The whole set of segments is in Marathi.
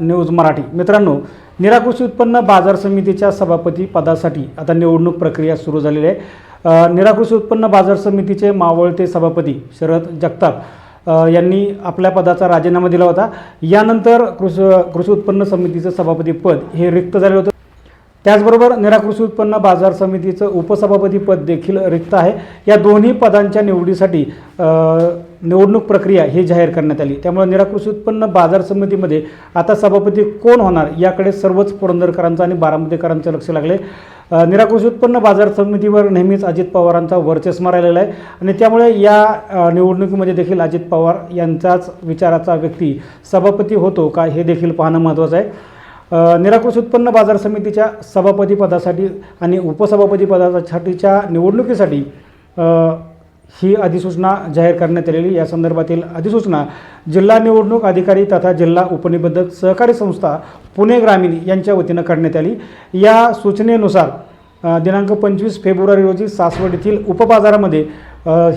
न्यूज मराठी. मित्रांनो निराकृषी उत्पन्न बाजार समितीच्या सभापती पदासाठी आता निवडणूक प्रक्रिया सुरू झालेली आहे. निराकृषी उत्पन्न बाजार समितीचे मावळते सभापती शरद जगताप यांनी आपल्या पदाचा राजीनामा दिला होता. यानंतर कृषी कृषी उत्पन्न समितीचं सभापती पद हे रिक्त झाले होते. त्याचबरोबर निराकृषी उत्पन्न बाजार समितीचं उपसभापती पद देखील रिक्त आहे. या दोन्ही पदांच्या निवडीसाठी निवडणूक प्रक्रिया ही जाहीर करण्यात आली. त्यामुळे निराकृषी उत्पन्न बाजार समितीमध्ये आता सभापती कोण होणार याकडे सर्वच पुरंदरकरांचं आणि बारामतीकरांचं लक्ष लागले. निराकृषी उत्पन्न बाजार समितीवर नेहमीच अजित पवारांचा वर्चस्व राहिलेला आहे. आणि त्यामुळे या निवडणुकीमध्ये देखील अजित पवार यांचाच विचाराचा व्यक्ती सभापती होतो का हे देखील पाहणं महत्त्वाचं आहे. निराकृष निराकृषी उत्पन्न बाजार समितीच्या सभापतीपदासाठी आणि उपसभापतीपदासाठीच्या निवडणुकीसाठी ही अधिसूचना जाहीर करण्यात आलेली. या संदर्भातील अधिसूचना जिल्हा निवडणूक अधिकारी तथा जिल्हा उपनिबंधक सहकारी संस्था पुणे ग्रामीण यांच्या वतीनं करण्यात आली. या सूचनेनुसार दिनांक पंचवीस फेब्रुवारी रोजी सासवड येथील उपबाजारामध्ये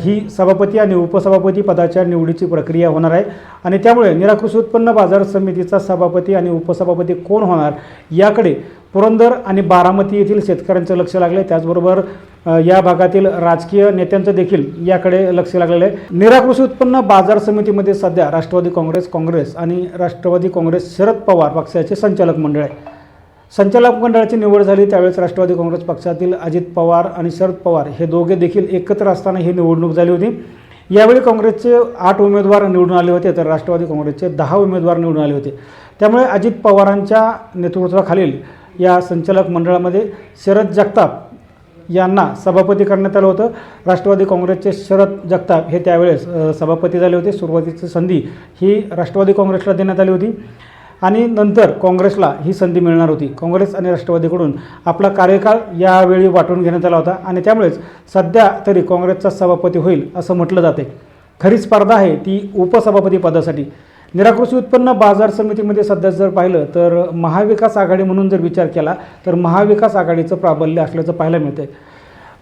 ही सभापती आणि उपसभापती पदाच्या निवडीची प्रक्रिया होणार आहे आणि त्यामुळे निराकृषी उत्पन्न बाजार समितीचा सभापती आणि उपसभापती कोण होणार याकडे पुरंदर आणि बारामती येथील शेतकऱ्यांचं लक्ष लागलं आहे त्याचबरोबर या भागातील राजकीय नेत्यांचं देखील याकडे लक्ष लागलेलं आहे. निराकृषी उत्पन्न बाजार समितीमध्ये सध्या राष्ट्रवादी काँग्रेस काँग्रेस आणि राष्ट्रवादी काँग्रेस शरद पवार पक्षाचे संचालक मंडळ आहे. संचालक मंडळाची निवड झाली त्यावेळेस राष्ट्रवादी काँग्रेस पक्षातील अजित पवार आणि शरद पवार हे दोघे देखील एकत्र असताना ही निवडणूक झाली होती. यावेळी काँग्रेसचे आठ उमेदवार निवडून आले होते तर राष्ट्रवादी काँग्रेसचे दहा उमेदवार निवडून आले होते. त्यामुळे अजित पवारांच्या नेतृत्वाखालील या संचालक मंडळामध्ये शरद जगताप यांना सभापती करण्यात आलं होतं. राष्ट्रवादी काँग्रेसचे शरद जगताप हे त्यावेळेस सभापती झाले होते. सुरुवातीची संधी ही राष्ट्रवादी काँग्रेसला देण्यात आली होती. आणि नंतर काँग्रेसला ही संधी मिळणार होती. काँग्रेस आणि राष्ट्रवादीकडून आपला कार्यकाळ यावेळी वाटून घेण्यात आला होता. आणि त्यामुळेच सध्या तरी काँग्रेसचा सभापती होईल असं म्हटलं जाते. खरी स्पर्धा आहे ती उपसभापती पदासाठी. निराकृषी उत्पन्न बाजार समितीमध्ये सध्या जर पाहिलं तर महाविकास आघाडी म्हणून जर विचार केला तर महाविकास आघाडीचं प्राबल्य असल्याचं पाहायला मिळतंय.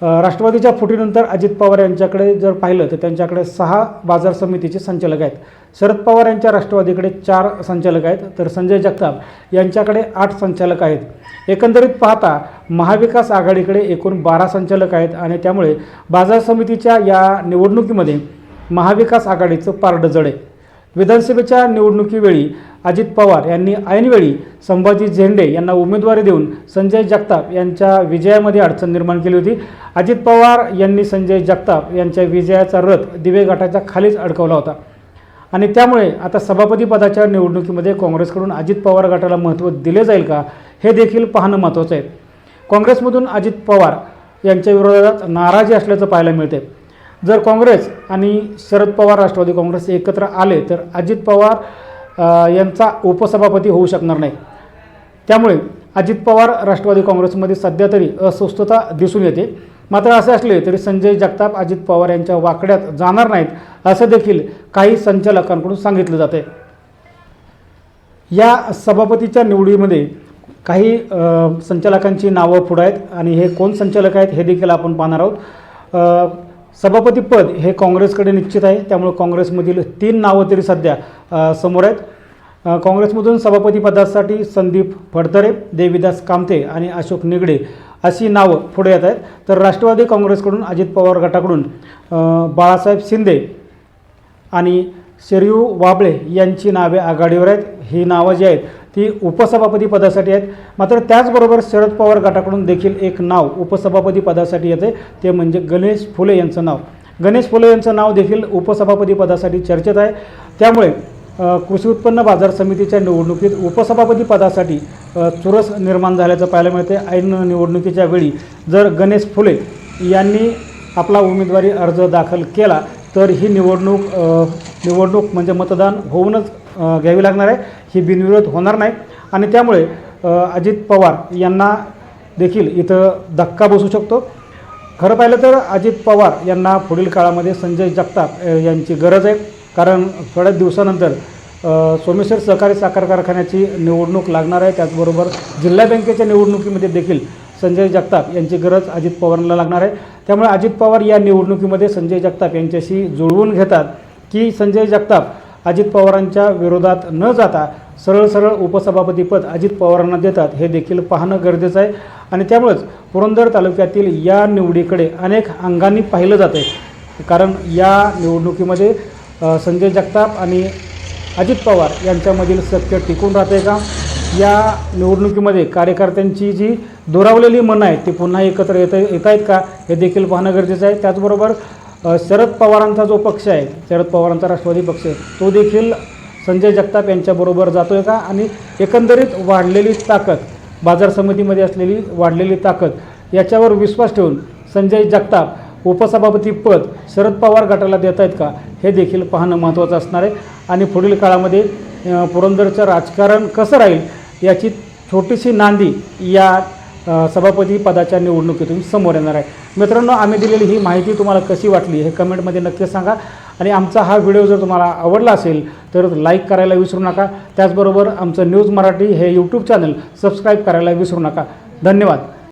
राष्ट्रवादीच्या फुटीनंतर अजित पवार यांच्याकडे जर पाहिलं तर त्यांच्याकडे सहा बाजार समितीचे संचालक आहेत. शरद पवार यांच्या राष्ट्रवादीकडे चार संचालक आहेत तर संजय जगताप यांच्याकडे आठ संचालक आहेत. एकंदरीत पाहता महाविकास आघाडीकडे एकूण बारा संचालक आहेत आणि त्यामुळे बाजार समितीच्या या निवडणुकीमध्ये महाविकास आघाडीचं पारडं जड आहे. विधानसभेच्या निवडणुकीवेळी अजित पवार यांनी ऐनवेळी संभाजी झेंडे यांना उमेदवारी देऊन संजय जगताप यांच्या विजयामध्ये अडचण निर्माण केली होती. अजित पवार यांनी संजय जगताप यांच्या विजयाचा रथ दिवे गटाच्या खालीच अडकवला होता. आणि त्यामुळे आता सभापतीपदाच्या निवडणुकीमध्ये काँग्रेसकडून अजित पवार गटाला महत्त्व दिले जाईल का हे देखील पाहणं महत्त्वाचं आहे. काँग्रेसमधून अजित पवार यांच्या विरोधात नाराजी असल्याचं पाहायला मिळते जर काँग्रेस आणि शरद पवार राष्ट्रवादी काँग्रेस एकत्र आले तर अजित पवार यांचा उपसभापती होऊ शकणार नाही. त्यामुळे अजित पवार राष्ट्रवादी काँग्रेसमध्ये सध्या तरी अस्वस्थता दिसून येते. मात्र असे असले तरी संजय जगताप अजित पवार यांच्या वाकड्यात जाणार नाहीत असं देखील काही संचालकांकडून सांगितलं जाते या सभापतीच्या निवडीमध्ये काही संचालकांची नावं पुढं आहेत आणि हे कोण संचालक आहेत हे देखील आपण पाहणार आहोत. सभापतीपद हे काँग्रेसकडे निश्चित आहे. त्यामुळे काँग्रेसमधील तीन नावं तरी सध्या समोर आहेत. काँग्रेसमधून सभापतीपदासाठी संदीप फडतरे देवीदास कामते आणि अशोक निगडे अशी नावं पुढे येत आहेत. तर राष्ट्रवादी काँग्रेसकडून अजित पवार गटाकडून बाळासाहेब शिंदे आणि शरयू वाबळे यांची नावे आघाडीवर आहेत. ही नावं जी आहेत ती उपसभापती पदासाठी आहेत. मात्र त्याचबरोबर शरद पवार गटाकडून देखील एक नाव उपसभापती पदासाठी येते. ते म्हणजे गणेश फुले यांचं नाव. गणेश फुले यांचं नाव देखील उपसभापती पदासाठी चर्चेत आहे. त्यामुळे कृषी उत्पन्न बाजार समितीच्या निवडणुकीत उपसभापती पदासाठी चुरस निर्माण झाल्याचं पाहायला मिळते. ऐन निवडणुकीच्या वेळी जर गणेश फुले यांनी आपला उमेदवारी अर्ज दाखल केला तर ही निवडणूक निवडणूक म्हणजे मतदान होऊनच घ्यावी लागणार आहे. ही बिनविरोध होणार नाही. आणि त्यामुळे अजित पवार यांना देखील इथं धक्का बसू शकतो. खरं पाहिलं तर अजित पवार यांना पुढील काळामध्ये संजय जगताप यांची गरज आहे. कारण थोड्याच दिवसानंतर सोमेश्वर सहकारी साखर कारखान्याची निवडणूक लागणार आहे. त्याचबरोबर जिल्हा बँकेच्या निवडणुकीमध्ये देखील संजय जगताप यांची गरज अजित पवारांना लागणार आहे. त्यामुळे अजित पवार या निवडणुकीमध्ये संजय जगताप यांच्याशी जुळवून घेतात की संजय जगताप अजित पवारांच्या विरोधात न जाता सरळ सरळ उपसभापतीपद अजित पवारांना देतात हे देखील पाहणं गरजेचं आहे. आणि त्यामुळेच पुरंदर तालुक्यातील या निवडीकडे अनेक अंगांनी पाहिलं जातं आहे कारण या निवडणुकीमध्ये संजय जगताप आणि अजित पवार यांच्यामधील सत्य टिकून राहते का? या निवडणुकीमध्ये कार्यकर्त्यांची जी दुरावलेली मनं आहेत ती पुन्हा एकत्र येत येत आहेत का? हे देखील पाहणं गरजेचं आहे. त्याचबरोबर शरद पवारांचा जो पक्ष आहे शरद पवारांचा राष्ट्रवादी पक्ष तो देखील संजय जगताप यांच्याबरोबर जातो आहे का? आणि एकंदरीत वाढलेली ताकद बाजार समितीमध्ये असलेली वाढलेली ताकद याच्यावर विश्वास ठेवून संजय जगताप उपसभापती पद शरद पवार गटाला देत आहेत का? हे देखील पाहणं महत्त्वाचं असणार आहे. आणि पुढील काळामध्ये पुरंदरचं राजकारण कसं राहील याची छोटीशी नांदी या सभापती पदाच्या निवडणुकीतून समोर येणार आहे. मित्रांनो आम्ही दिलेली ही माहिती तुम्हाला कशी वाटली हे कमेंटमध्ये नक्की सांगा. आणि आमचा हा व्हिडिओ जर तुम्हाला आवडला असेल तर लाईक करायला विसरू नका. त्याचबरोबर आमचं न्यूज मराठी हे यूट्यूब चॅनल सबस्क्राईब करायला विसरू नका. धन्यवाद.